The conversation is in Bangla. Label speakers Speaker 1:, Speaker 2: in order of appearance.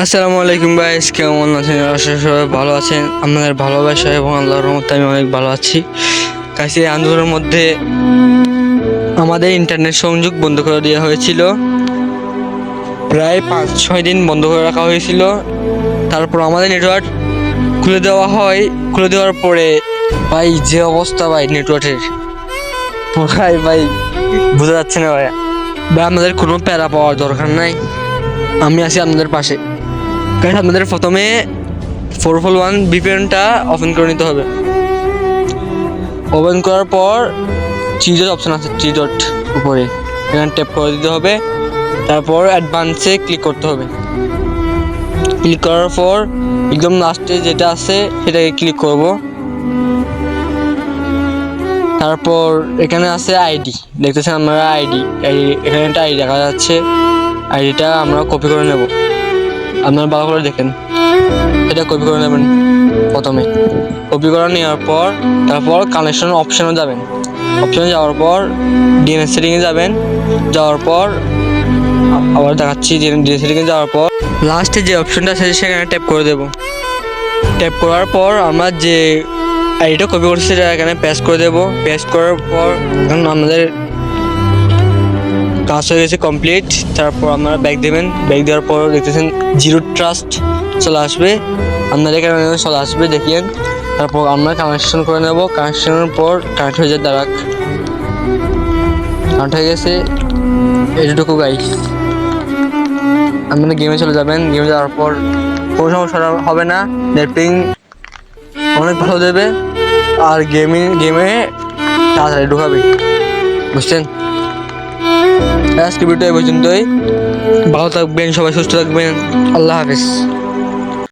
Speaker 1: আসসালামু আলাইকুম গাইস কেমন আছেন? আশা সবাই ভালো আছেন। আপনাদের ভালোবাসা এবং আল্লাহর রহমতে আমি অনেক ভালো আছি। কাছে আন্দোলনের মধ্যে আমাদের ইন্টারনেট সংযোগ বন্ধ করে দেওয়া হয়েছিল। প্রায় পাঁচ, ছয় দিন বন্ধ করে রাখা হয়েছিল। তারপর আমাদের নেটওয়ার্ক খুলে দেওয়া হয়। খুলে দেওয়ার পরে, ভাই, যে অবস্থা ভাই নেটওয়ার্কের ভাই ভাই, বোঝা যাচ্ছে না ভাই ভাই, আমাদের কোনো প্যারা পাওয়ার দরকার নাই। আমি আছি আপনাদের পাশে। গাইস, আপনাদের প্রথমে ফোর ফোর ওয়ান বিপিএনটা ওপেন করে নিতে হবে। ওপেন করার পর ডট অপশন আছে ডট উপরে। এখানে ট্যাপ করে দিতে হবে, তারপর অ্যাডভান্সে ক্লিক করতে হবে। ক্লিক করার পর একদম লাস্টে যেটা আছে, সেটাকে ক্লিক করব। তারপর এখানে আছে আইডি দেখতেছেন আমরা আইডি এখানে একটা আইডি দেখা যাচ্ছে। আইডিটা আমরা কপি করে নেব। আপনারা ভালো করে দেখেন। এটা কপি করে নেবেন প্রথমে। কপি করে নেওয়ার পর, তারপর কানেকশন অপশনে যাবেন। অপশনে যাওয়ার পর ডিএনএস সেটিংয়ে যাবেন। যাওয়ার পর আবার দেখাচ্ছি ডিএনএস সেটিংয়ে যাওয়ার পর লাস্টে যে অপশনটা আছে, সেখানে ট্যাপ করে দেব। ট্যাপ করার পর আমরা যে আইডিটা কপি করছি, সেটা এখানে পেস্ট করে দেবো। পেস্ট করার পর আমাদের কাজ হয়ে গেছে কমপ্লিট তারপর আপনারা ব্যাগ দেবেন। ব্যাগ দেওয়ার পর দেখতেছেন জিরো ট্রাস্ট চলে আসবে। আপনাদের এখানে চলে আসবে, দেখিয়েন। তারপর আমরা কানেকশন করে নেব। কানেকশনের পর কানেক্ট হয়ে যায় দাঁড়াক কানেক্ট হয়ে গেছে এটুকু গাই আপনারা গেমে চলে যাবেন। গেমে যাওয়ার পর কোনো সমস্যা হবে না। নেটপিং অনেক ভালো দেবে। আর গেমিং গেমে তাড়াতাড়ি ঢুকাবে। বুঝছেন? আজকে ভিডিও পর্যন্তই। ভালো থাকবেন সবাই সুস্থ থাকবেন। আল্লাহ হাফিজ।